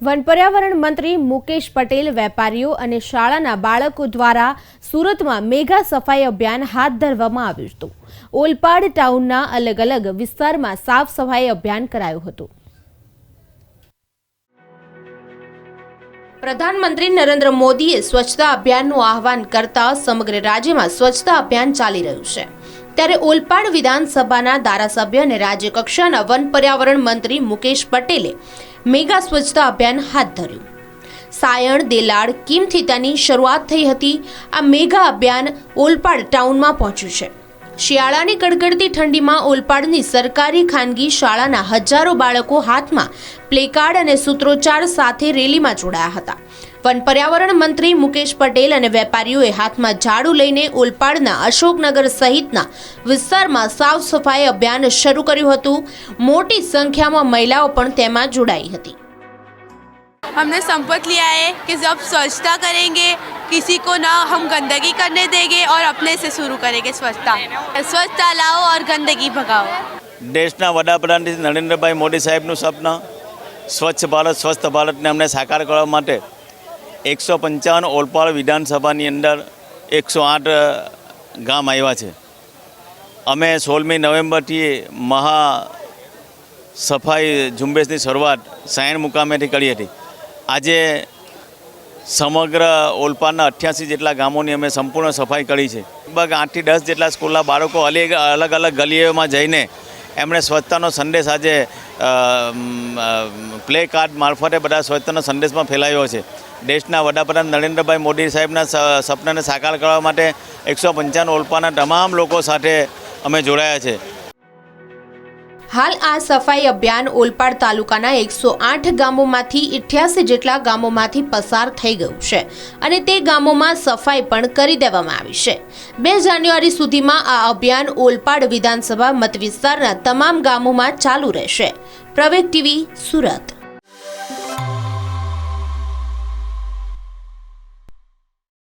One પર્યાવરણ મંત્રી મુકેશ પટેલ, વેપારીઓ અને શાળાના બાળકો દ્વારા સુરતમાં મેગા સફાઈ અભિયાન હાથ ધરવામાં આવ્યું હતું. ઓલપાડ ટાઉનના અલગ અલગ વિસ્તારમાં સાફ સફાઈ અભિયાન કરાયું હતું. પ્રધાનમંત્રી નરેન્દ્ર મોદીએ સ્વચ્છતા અભિયાનનું આહવાન કરતા સમગ્ર રાજ્યમાં સ્વચ્છતા અભિયાન ચાલી રહ્યું છે. ત્યારે ઓલપાડ વિધાનસભાના ધારાસભ્ય અને રાજ્ય કક્ષાના વન પર્યાવરણ મંત્રી મુકેશ પટેલે મેગા સ્વચ્છતા અભિયાન હાથ ધર્યું. સાયણ, દેલાડ કિમથી તેની શરૂઆત થઈ હતી. આ મેગા અભિયાન ઓલપાડ ટાઉનમાં પહોંચ્યું છે. શિયાળાની કડકડતી ઠંડીમાં ઓલપાડની સરકારી ખાનગી શાળાના હજારો બાળકો હાથમાં પ્લેકાર્ડ અને સૂત્રોચ્ચાર સાથે રેલીમાં જોડાયા હતા. વન પર્યાવરણ મંત્રી મુકેશ પટેલ અને વેપારીઓએ હાથમાં ઝાડુ લઈને ઓલપાડના અશોકનગર સહિતના વિસ્તારમાં સાફ સફાઈ અભિયાન શરૂ કર્યું હતું મોટી સંખ્યામાં મહિલાઓ પણ તેમાં જોડાઈ હતી हमने संपत लिया है कि जब स्वच्छता करेंगे किसी को ना हम गंदगी करने देंगे और अपने से शुरू करेंगे स्वच्छता स्वच्छता लाओ और गंदगी भगाओ દેશના વડાપ્રધાન શ્રી નરેન્દ્રભાઈ મોદી સાહેબનું સપના સ્વચ્છ ભારત સ્વસ્થ ભારતને અમને સાકાર કરવા માટે એકસો પંચાવન ઓલપાડ વિધાનસભાની અંદર એકસો આઠ ગામ આવ્યા છે. અમે સોળમી નવેમ્બરથી મહા સફાઈ ઝુંબેશની શરૂઆત સાયણ મુકામેથી કરી હતી. આજે સમગ્ર ઓલપાડના અઠ્યાસી જેટલા ગામોની અમે સંપૂર્ણ સફાઈ કરી છે. લગભગ આઠથી દસ જેટલા સ્કૂલના બાળકો અલગ અલગ અલગ ગલીઓમાં જઈને એમણે સ્વચ્છતાનો સંદેશ આજે પ્લે કાર્ડ મારફતે બધા સ્વચ્છતાનો સંદેશમાં ફેલાયો છે. દેશના વડાપ્રધાન નરેન્દ્રભાઈ મોદી સાહેબના સપનાને સાકાર કરવા માટે એકસો પંચાવન ઓલપાના તમામ લોકો સાથે અમે જોડાયા છે. હાલ આ સફાઈ અભિયાન ઓલપાડ તાલુકાના એકસો આઠ ગામોમાંથી ઇઠ્યાસી જેટલા ગામોમાંથી પસાર થઈ ગયું છે અને તે ગામોમાં સફાઈ પણ કરી દેવામાં આવી છે. બે જાન્યુઆરી સુધીમાં આ અભિયાન ઓલપાડ વિધાનસભા મતવિસ્તારના તમામ ગામોમાં ચાલુ રહેશે. પ્રવેગ ટીવી સુરત.